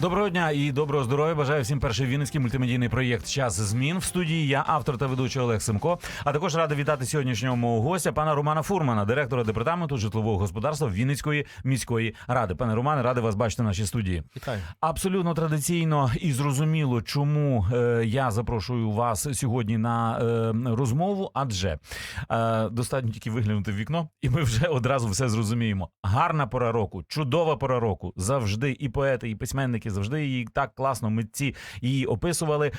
Доброго дня і доброго здоров'я. Бажаю всім перший вінницький мультимедійний проєкт Час змін в студії. Я автор та ведучий Олег Семко. А також радий вітати сьогоднішнього мого гостя, пана Романа Фурмана, директора департаменту житлового господарства Вінницької міської ради. Пане Романе, радий вас бачити в нашій студії. Вітаю. Абсолютно традиційно і зрозуміло, чому е, я запрошую вас сьогодні на е, розмову, адже е, достатньо тільки виглянути в вікно, і ми вже одразу все зрозуміємо. Гарна пора року, чудова пора року. Завжди і поети, і письменники завжди її так класно митці її описували.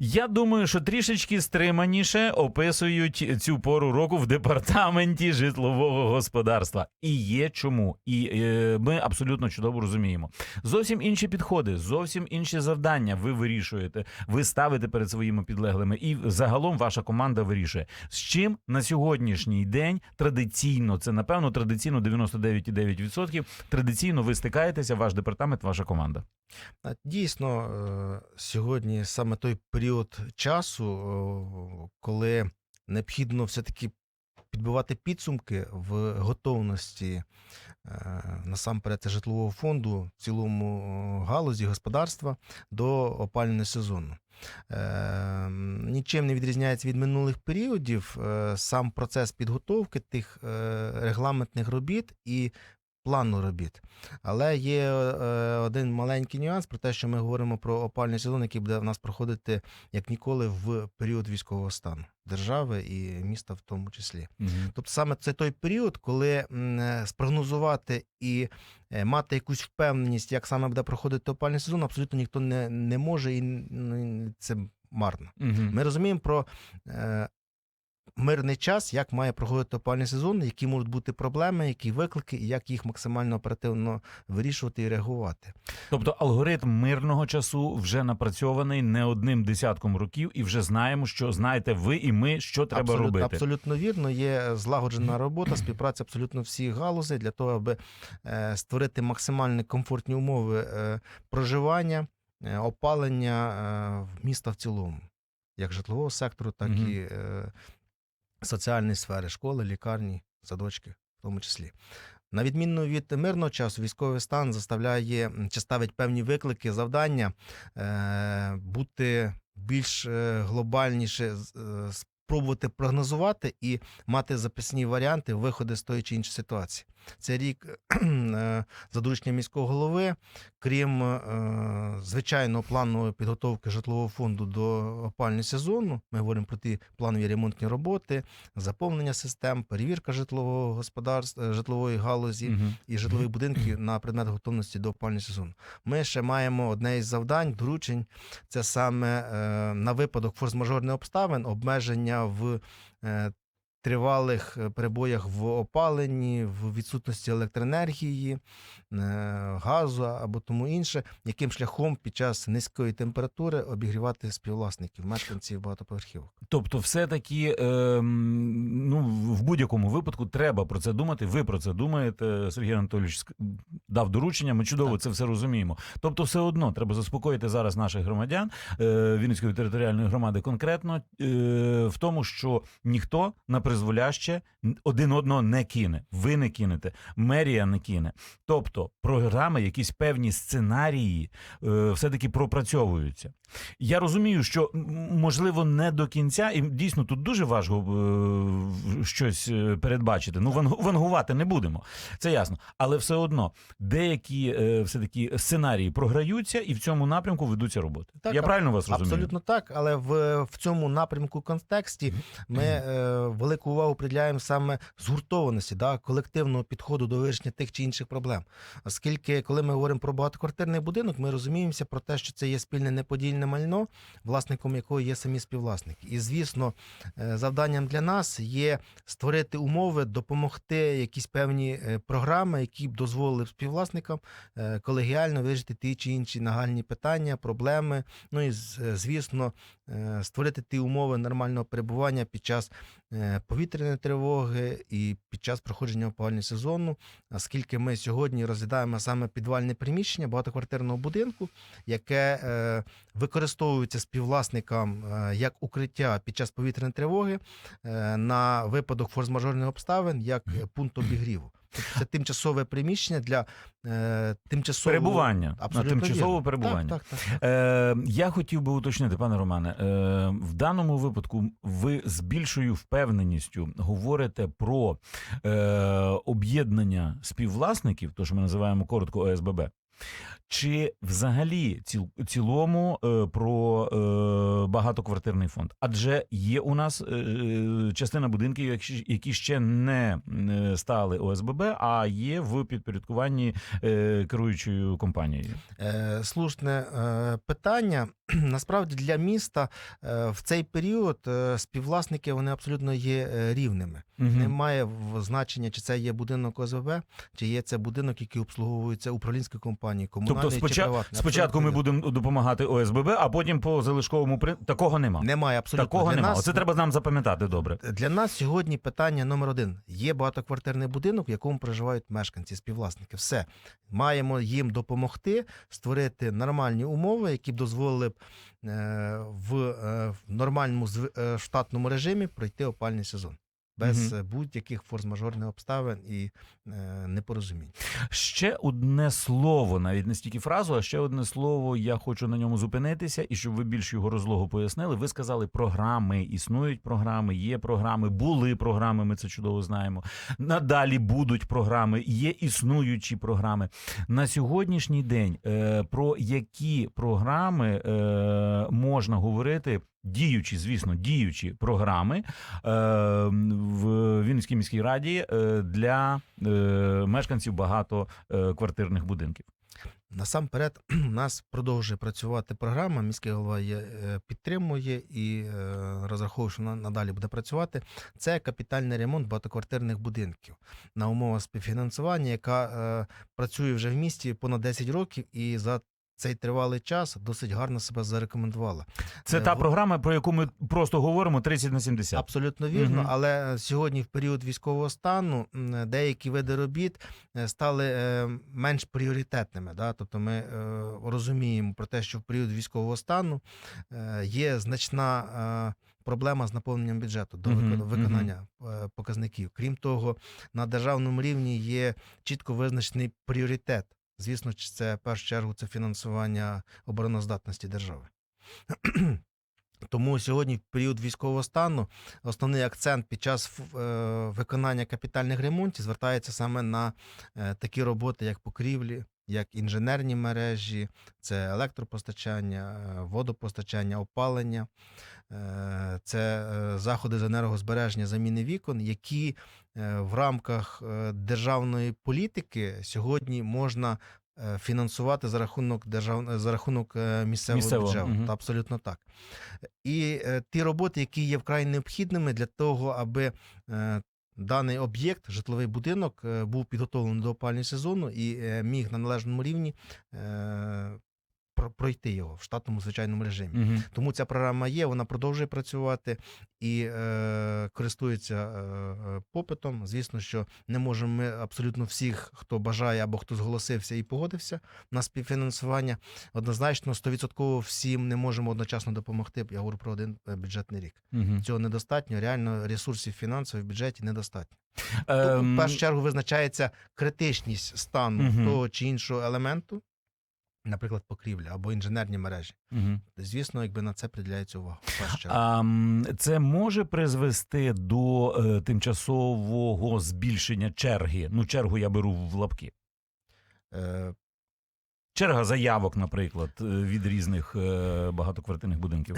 Я думаю, що трішечки стриманіше описують цю пору року в департаменті житлового господарства. І є чому. І е, ми абсолютно чудово розуміємо. Зовсім інші підходи, зовсім інші завдання ви вирішуєте. Ви ставите перед своїми підлеглими, і загалом ваша команда вирішує. З чим на сьогоднішній день традиційно, це напевно традиційно 99,9%, Традиційно ви стикаєтеся, ваш департамент, ваша команда. Дійсно, е, сьогодні саме той період часу, е, коли необхідно все-таки підбивати підсумки в готовності е, насамперед житлового фонду в цілому галузі господарства до опалювального сезону. Нічим не відрізняється від минулих періодів сам процес підготовки тих регламентних робіт і плану робіт. Але є е, один маленький нюанс про те, що ми говоримо про опальний сезон, який буде в нас проходити як ніколи в період військового стану держави і міста в тому числі. Тобто саме це той період, коли е, спрогнозувати і е, мати якусь впевненість, як саме буде проходити опальний сезон, абсолютно ніхто не, не може, і це марно. Мгм. Ми розуміємо про е, мирний час, як має проходити опальний сезон, які можуть бути проблеми, які виклики, і як їх максимально оперативно вирішувати і реагувати. Тобто алгоритм мирного часу вже напрацьований не одним десятком років, і вже знаємо, що знаєте ви і ми, що треба абсолютно, робити. Абсолютно вірно. Є злагоджена робота, співпраця абсолютно всіх галузей для того, аби е, створити максимально комфортні умови е, проживання, е, опалення міста в цілому, як житлового сектору, так Мгм. і е, соціальної сфери, школи, лікарні, садочки, в тому числі. На відміну від мирного часу, військовий стан заставляє чи ставить певні виклики, завдання е, бути більш е, глобальніше, е, прогнозувати і мати записні варіанти виходи з тої чи іншої ситуації. Це рік е, за дорученням міського голови, крім е, звичайного плану підготовки житлового фонду до опального сезону. Ми говоримо про ті планові ремонтні роботи, заповнення систем, перевірка житлового господарства, житлової галузі Мгм. і житлових будинків на предмет готовності до опального сезону. Ми ще маємо одне із завдань, доручень. Це саме е, на випадок форс-мажорних обставин, обмеження в е, тривалих е, перебоях в опаленні, в відсутності електроенергії, е, газу або тому інше, яким шляхом під час низької температури обігрівати співвласників, мешканців багатоповерхівок. Тобто, все-таки ем, ну, в будь-якому випадку треба про це думати. Ви про це думаєте. Сергій Анатолійович дав доручення. Ми чудово Так. це все розуміємо. Тобто, все одно треба заспокоїти зараз наших громадян е, Вінницької територіальної громади конкретно е, в тому, що ніхто на призволяще один одного не кине. Ви не кинете, мерія не кине. Тобто, програми, якісь певні сценарії е, все-таки пропрацьовуються. Я розумію, що можливо не до кінця, і дійсно тут дуже важко е, щось е, передбачити. Ну, вангу- вангувати не будемо, це ясно. Але все одно деякі е, все таки сценарії програються, і в цьому напрямку ведуться роботи. Так, Я правильно вас розумію? Абсолютно так, але в, в цьому напрямку контексті ми е, велику увагу приділяємо саме згуртованості, да, колективного підходу до вирішення тих чи інших проблем. Оскільки, коли ми говоримо про багатоквартирний будинок, ми розуміємося про те, що це є спільне неподільне майно, власником якого є самі співвласники. І звісно, е, завданням для нас є створити умови, допомогти якісь певні е, програми, які б дозволили співвласникам е, колегіально вирішити ті чи інші нагальні питання, проблеми. Ну і звісно, створити ті умови нормального перебування під час повітря. Повітряної тривоги і під час проходження опалювального сезону, оскільки ми сьогодні розглядаємо саме підвальне приміщення багатоквартирного будинку, яке е, використовується співвласникам е, як укриття під час повітряної тривоги е, на випадок форс-мажорних обставин, як пункт обігріву. Тобто це тимчасове приміщення для е, тимчасового Перебування на тимчасове перебування. Так, так, так. Е, я хотів би уточнити, пане Романе, е, в даному випадку ви з більшою впевненістю говорите про е, об'єднання співвласників, то що ми називаємо коротко ОСББ. Чи взагалі ціл, цілому е, про е, багатоквартирний фонд? Адже є у нас е, частина будинків, які, ще не стали ОСББ, а є в підпорядкуванні е, керуючою компанією. Е, Слушне е, питання. Насправді для міста в цей період співвласники вони абсолютно є рівними. Мгм. Немає значення, чи це є будинок ОСББ, чи є це будинок, який обслуговується управлінською компанією, комунальною Тобто чи спочат... спочатку ми будемо допомагати ОСББ, а потім по залишковому при... такого нема. немає абсолютно Такого для нема. нас. Оце треба нам запам'ятати добре. Для нас сьогодні питання номер один: є багатоквартирний будинок, в якому проживають мешканці, співвласники. Все маємо їм допомогти створити нормальні умови, які б дозволили б е, в, е, нормальному зв- е, штатному режимі пройти опальний сезон. Без е, будь-яких форс-мажорних обставин і е, непорозумінь. Ще одне слово, навіть не стільки фразу, а ще одне слово. Я хочу на ньому зупинитися, і щоб ви більш його розлогу пояснили. Ви сказали програми. Існують програми, є програми, були програми. Ми це чудово знаємо. Надалі будуть програми, є існуючі програми. На сьогоднішній день е, про які програми е, можна говорити? Діючі, звісно, діючі програми е, в Вінницькій міській раді е, для е, мешканців багатоквартирних будинків. Насамперед, у нас продовжує працювати програма. Міський голова е, підтримує і розраховує, що надалі буде працювати. Це капітальний ремонт багатоквартирних будинків на умовах співфінансування, яка працює вже в місті понад 10 років і за цей тривалий час досить гарно себе зарекомендувала. Це Е, та програма, про яку ми просто говоримо 30 на 70. Абсолютно вірно, Мгм. але сьогодні, в період військового стану, деякі види робіт е, стали е, менш пріоритетними. Да? Тобто ми розуміємо про те, що в період військового стану є значна. Проблема з наповненням бюджету до виконання е, показників. Крім того, на державному рівні є чітко визначений пріоритет. Звісно, це в першу чергу це фінансування обороноздатності держави. Тому сьогодні, в період військового стану, основний акцент під час е, виконання капітальних ремонтів звертається саме на е, такі роботи, як покрівлі, як інженерні мережі, це електропостачання, е, водопостачання, опалення, е, це е, заходи з енергозбереження заміни вікон, які в рамках державної політики сьогодні можна фінансувати за рахунок держав... за рахунок місцевого, Місцевого, бюджету. Та абсолютно так. І е, ті роботи, які є вкрай необхідними для того, аби е, даний об'єкт, житловий будинок, е, був підготовлений до опального сезону і е, міг на належному рівні е, пройти його в штатному звичайному режимі. Мгм. Тому ця програма є, вона продовжує працювати і е, користується е, е, попитом. Звісно, що не можемо ми абсолютно всіх, хто бажає або хто зголосився і погодився на співфінансування. Однозначно, 100% всім не можемо одночасно допомогти. Я говорю про один е, бюджетний рік. Мгм. Цього недостатньо. Реально ресурсів фінансових в бюджеті недостатньо. Ем, Тобто, в першу чергу визначається критичність стану Мгм. того чи іншого елементу. Наприклад, покрівля або інженерні мережі. Угу. Звісно, якби на це приділяється увага. А, це може призвести до е, тимчасового збільшення черги. Ну, чергу я беру в лапки. Е, Черга заявок, наприклад, е, від різних е, багатоквартирних будинків.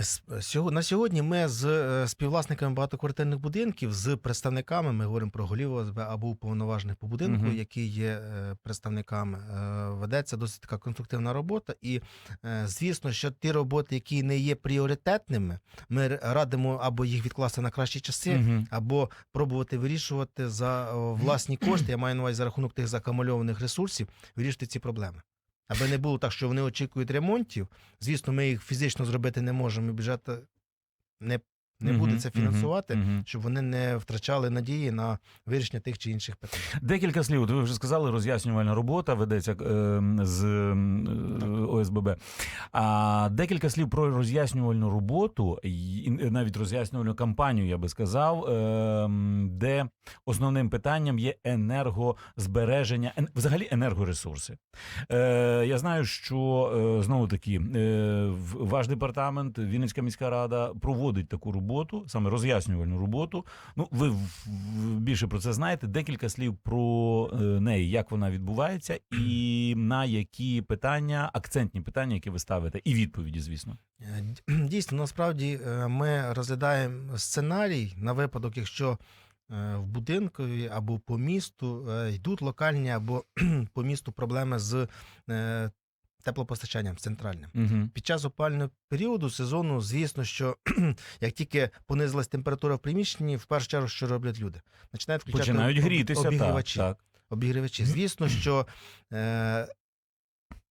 На сьогодні ми з е, співвласниками багатоквартирних будинків, з представниками, ми говоримо про голів ОСБ або уповноважених по будинку, Мгм. які є представниками, ведеться досить така конструктивна робота. І звісно, що ті роботи, які не є пріоритетними, ми радимо або їх відкласти на кращі часи, Мгм. або пробувати вирішувати за власні кошти, я маю на увазі за рахунок тих закамульованих ресурсів, вирішити ці проблеми. Аби не було так, що вони очікують ремонтів. Звісно, ми їх фізично зробити не можемо, бюджет не не буде це фінансувати, мгм. щоб вони не втрачали надії на вирішення тих чи інших питань. Декілька слів. Ви вже сказали, роз'яснювальна робота ведеться е, з е, ОСББ. А декілька слів про роз'яснювальну роботу, і навіть роз'яснювальну кампанію, я би сказав, е, де основним питанням є енергозбереження, ен- взагалі енергоресурси. Е, я знаю, що е, знову таки е, ваш департамент, Вінницька міська рада проводить таку роботу, саме роз'яснювальну роботу. Ну, ви більше про це знаєте. Декілька слів про е, неї, як вона відбувається, і на які питання, акцентні питання, які ви ставите, і відповіді, звісно. Дійсно, насправді е, ми розглядаємо сценарій на випадок, якщо е, в будинкові або по місту йдуть локальні або по місту проблеми з теплопостачанням центральним. Угу. Під час опального періоду сезону, звісно, що як тільки понизилась температура в приміщенні, в першу чергу, що роблять люди? Починають включати Починають грітися грітися. Так, обігрівачі. так. обігрівачі. Звісно, що е,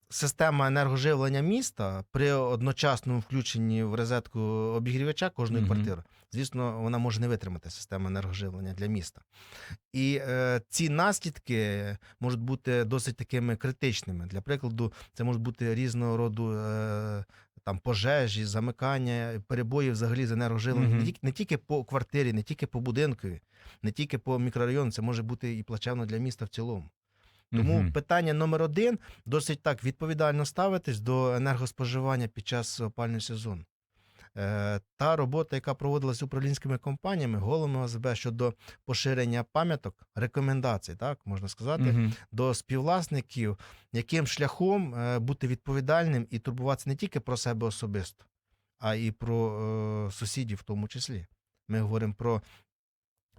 система енергоживлення міста при одночасному включенні в розетку обігрівача кожної Мгм. квартири, звісно, вона може не витримати систему енергоживлення для міста. І е, ці наслідки можуть бути досить такими критичними. Для прикладу, це можуть бути різного роду. Е, там пожежі, замикання, перебої взагалі з енергоживленням Мгм. не, тільки, не тільки по квартирі, не тільки по будинкові, не тільки по мікрорайону, це може бути і плачевно для міста в цілому. Тому Мгм. питання номер один досить так відповідально ставитись до енергоспоживання під час опального сезону. Е, та робота, яка проводилась управлінськими компаніями, головами ОСБ щодо поширення пам'яток, рекомендацій, так можна сказати, Мгм. до співвласників, яким шляхом е, бути відповідальним і турбуватися не тільки про себе особисто, а і про е, сусідів в тому числі. Ми говоримо про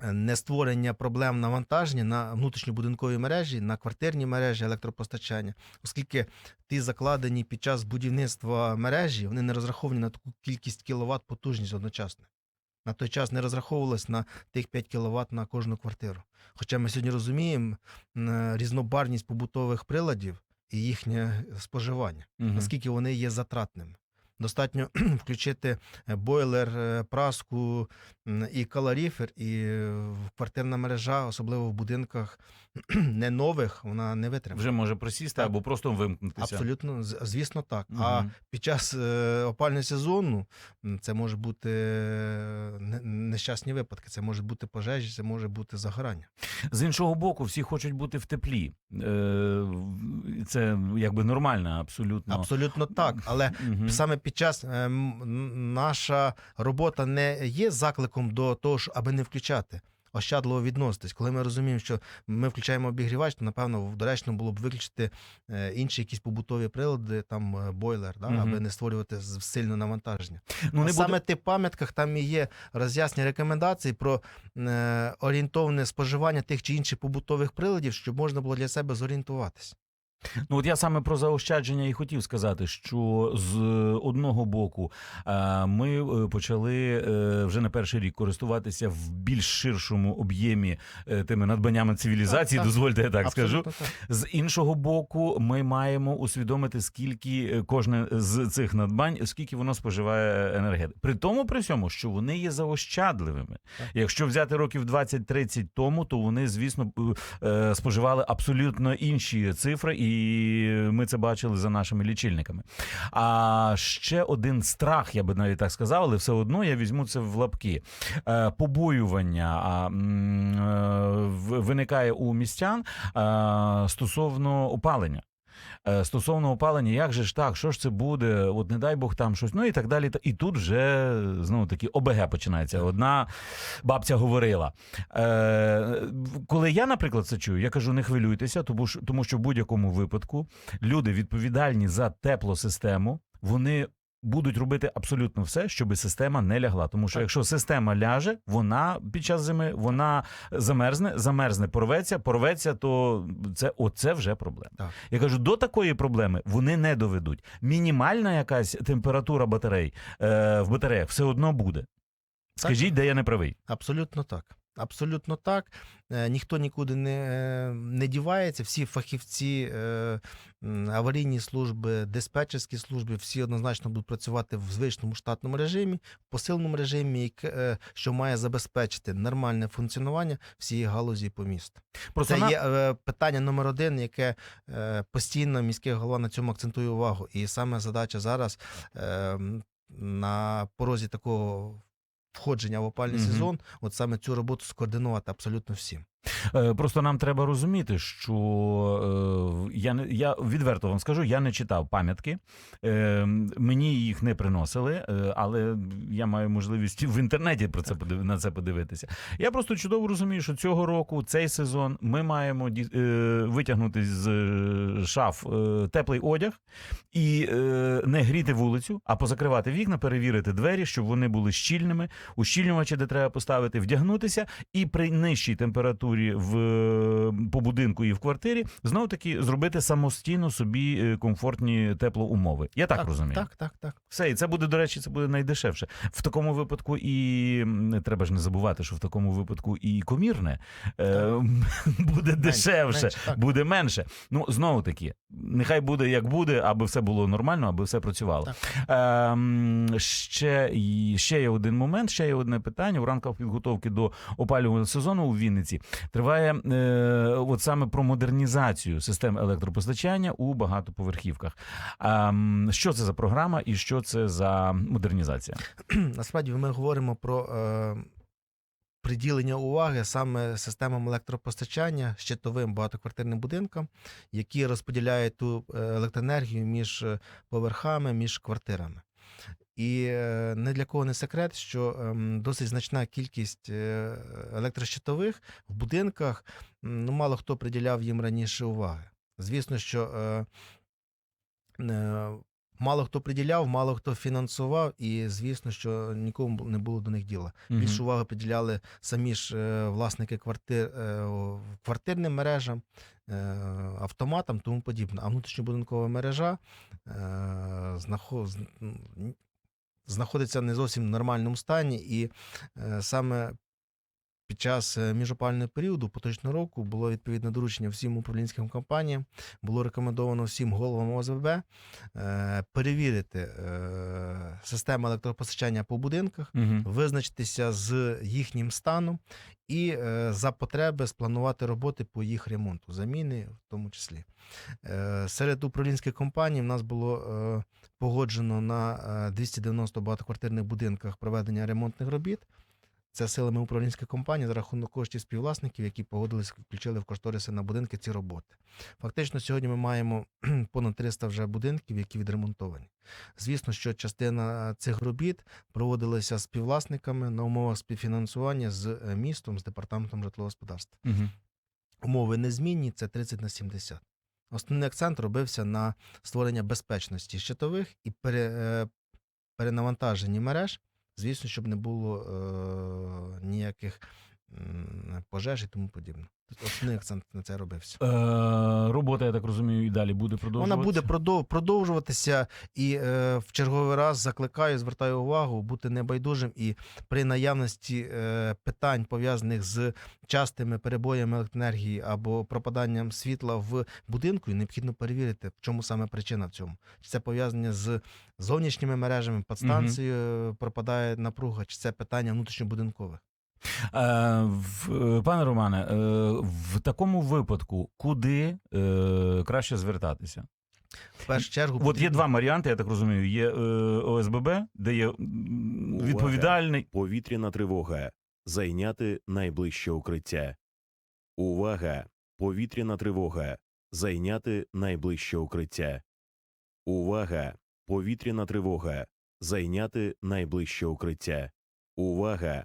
е, нестворення проблем навантаження на внутрішньобудинкові мережі, на квартирні мережі електропостачання, оскільки ті закладені під час будівництва мережі, вони не розраховані на таку кількість кіловат потужність одночасно. На той час не розраховувалось на тих 5 кВт на кожну квартиру. Хоча ми сьогодні розуміємо різнобарність побутових приладів і їхнє споживання, Мгм. наскільки вони є затратними. Достатньо включити е, бойлер, е, праску і калоріфер, і е, квартирна мережа, особливо в будинках не нових, вона не витримає. Вже може просісти або просто вимкнутися. Абсолютно, звісно, так. А під час опального сезону це може бути нещасні випадки, це може бути пожежі, це може бути загорання. З іншого боку, всі хочуть бути в теплі. Це якби нормально, абсолютно. Абсолютно так. Але Мгм. саме під час е, наша робота не є закликом до того, аби не включати. Ощадливо відноситись. Коли ми розуміємо, що ми включаємо обігрівач, то напевно доречно було б виключити е, інші якісь побутові прилади, там е, бойлер, да, Мгм. аби не створювати сильне навантаження. Ну, не саме буде... в тих пам'ятках там і є роз'яснення рекомендацій про е, орієнтовне споживання тих чи інших побутових приладів, щоб можна було для себе зорієнтуватись. Ну, от я саме про заощадження і хотів сказати, що з одного боку е, ми е, почали е, вже на перший рік користуватися в більш ширшому об'ємі е, тими надбаннями цивілізації, Так, так. дозвольте я так скажу. Так. З іншого боку, ми маємо усвідомити, скільки е, кожне з цих надбань, скільки воно споживає енергетики. При тому, при цьому, що вони є заощадливими. Так. Якщо взяти років 20-30 тому, то вони, звісно, е, споживали абсолютно інші цифри, і ми це бачили за нашими лічильниками. А ще один страх, я би навіть так сказав, але все одно я візьму це в лапки. Е, Побоювання е, виникає у містян е, стосовно опалення. Е, Стосовно опалення, як же ж так, що ж це буде? От не дай Бог там щось, ну і так далі. І тут вже знову таки ОБГ починається. Одна бабця говорила. Е, коли я, наприклад, це чую, я кажу, не хвилюйтеся, тому що, тому що в будь-якому випадку люди відповідальні за теплосистему, вони. Будуть робити абсолютно все, щоб система не лягла. Тому що Так. якщо система ляже, вона під час зими вона замерзне, замерзне, порветься, порветься, то це оце вже проблема. Так. Я кажу, до такої проблеми вони не доведуть. Мінімальна якась температура батарей е, в батареях все одно буде. Скажіть, де я не правий. Абсолютно так. Абсолютно так. Е, Ніхто нікуди не, е, не дівається. Всі фахівці, е, аварійні служби, диспетчерські служби, всі однозначно будуть працювати в звичному штатному режимі, в посиленому режимі, що має забезпечити нормальне функціонування всієї галузі по місту. Просто Це на- є питання номер один, яке постійно міський голова на цьому акцентує увагу. І саме задача зараз на порозі такого входження в опальний Мгм. сезон, от саме цю роботу скоординувати абсолютно всім. Е, Просто нам треба розуміти, що е, я не я відверто вам скажу, я не читав пам'ятки. Е, мені їх не приносили, але я маю можливість в інтернеті про це на це подивитися. Я просто чудово розумію, що цього року, цей сезон, ми маємо витягнути з шаф теплий одяг і не гріти вулицю, а позакривати вікна, перевірити двері, щоб вони були щільними, ущільнювачі, де треба поставити, вдягнутися, і при нижчій температурі в по будинку і в квартирі знову таки зробити самостійно собі е, комфортні теплоумови. Я так, розумію. Так, так, так. Все, і це буде, до речі, це буде найдешевше. В такому випадку і м, треба ж не забувати, що в такому випадку і комірне е, буде дешевше, менше, так. буде менше. Ну знову таки, нехай буде як буде, аби все було нормально, аби все працювало. Ем, ще, ще є один момент, ще є одне питання. В рамках підготовки до опалювального сезону у Вінниці триває е, от саме про модернізацію систем електропостачання у багатоповерхівках. Ем, що це за програма і що це за модернізація? Насправді ми говоримо про е, приділення уваги саме системам електропостачання щитовим багатоквартирним будинкам, які розподіляють ту е, електроенергію між е, поверхами, між квартирами. І е, не для кого не секрет, що ем, досить значна кількість е, електрощитових в будинках, ну мало хто приділяв їм раніше уваги. Звісно, що е, мало хто приділяв, мало хто фінансував, і звісно, що нікому не було до них діла. Більше уваги приділяли самі ж власники квартир квартирним мережам, автоматам, тому подібне. А внутрішньобудинкова мережа е, знаходиться не зовсім в нормальному стані, і е, саме під час е, міжопального періоду поточного року було відповідне доручення всім управлінським компаніям, було рекомендовано всім головам ОСББ е, перевірити е, систему електропостачання по будинках, Угу. визначитися з їхнім станом і за потреби спланувати роботи по їх ремонту, заміни в тому числі. Серед управлінських компаній в нас було погоджено на е, 290 багатоквартирних будинках проведення ремонтних робіт. Це силами управлінської компанії за рахунок коштів співвласників, які погодились, включили в кошториси на будинки ці роботи. Фактично, сьогодні ми маємо понад 300 вже будинків, які відремонтовані. Звісно, що частина цих робіт проводилася співвласниками на умовах співфінансування з е, містом, з департаментом житлового господарства. Угу. Умови незмінні це 30 на 70. Основний акцент робився на створення безпечності щитових і пере, е, перенавантаженні мереж. Звісно, щоб не було е, ніяких пожеж і тому подібне. Тобто Основний акцент на це робився. Е, робота, я так розумію, і далі буде продовжуватися. Вона буде продов- продовжуватися і е, в черговий раз закликаю, звертаю увагу бути небайдужим і при наявності е, питань пов'язаних з частими перебоями електроенергії або пропаданням світла в будинку, необхідно перевірити, в чому саме причина в цьому. Чи це пов'язання з зовнішніми мережами, підстанцією пропадає напруга, чи це питання внутрішньобудинкове. Е, е, пане Романе, е, в такому випадку куди краще звертатися? В першу чергу От є два варіанти, я так розумію. Є ОСББ, де є м, Увага. відповідальний. Повітряна тривога. Зайняти найближче укриття. Увага! Повітряна тривога. Зайняти найближче укриття. Увага! Повітряна тривога. Зайняти найближче укриття. Увага!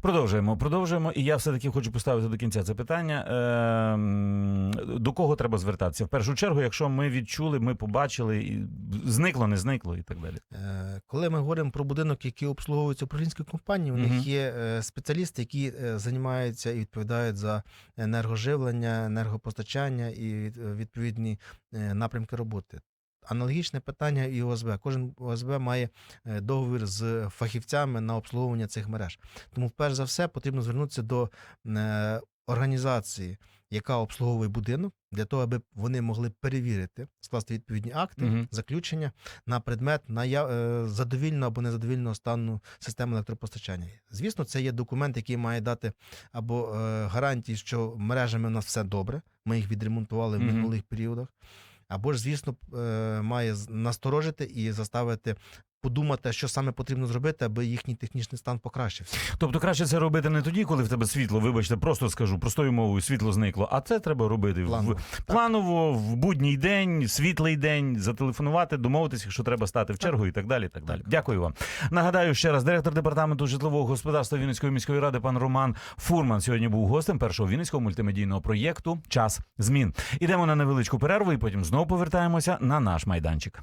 Продовжуємо, продовжуємо. І я все-таки хочу поставити до кінця це питання. Е, до кого треба звертатися? В першу чергу, якщо ми відчули, ми побачили, і зникло, не зникло і так далі. Е, Коли ми говоримо про будинок, який обслуговується управлінською компанією, у них є е, спеціалісти, які е, займаються і відповідають за енергоживлення, енергопостачання і від- відповідні напрямки роботи. Аналогічне питання і ОСБ. Кожен ОСБ має е, договір з фахівцями на обслуговування цих мереж. Тому, перш за все, потрібно звернутися до е, організації, яка обслуговує будинок, для того, аби вони могли перевірити, скласти відповідні акти, Мгм. заключення на предмет наяв... е, задовільного або незадовільного стану системи електропостачання. Звісно, це є документ, який має дати або гарантії, що мережами у нас все добре, ми їх відремонтували в минулих періодах. Або ж, звісно, е, має насторожити і заставити подумати, що саме потрібно зробити, аби їхній технічний стан покращився. Тобто краще це робити не тоді, коли в тебе світло, вибачте, просто скажу простою мовою, світло зникло. А це треба робити Планово. в планово, в будній день, світлий день, зателефонувати, домовитися, якщо треба стати в чергу і так далі. І так далі. Дякую вам. Нагадаю ще раз, директор департаменту житлового господарства Вінницької міської ради, пан Роман Фурман, сьогодні був гостем першого вінницького мультимедійного проєкту Час змін. Ідемо на невеличку перерву і потім знову повертаємося на наш майданчик.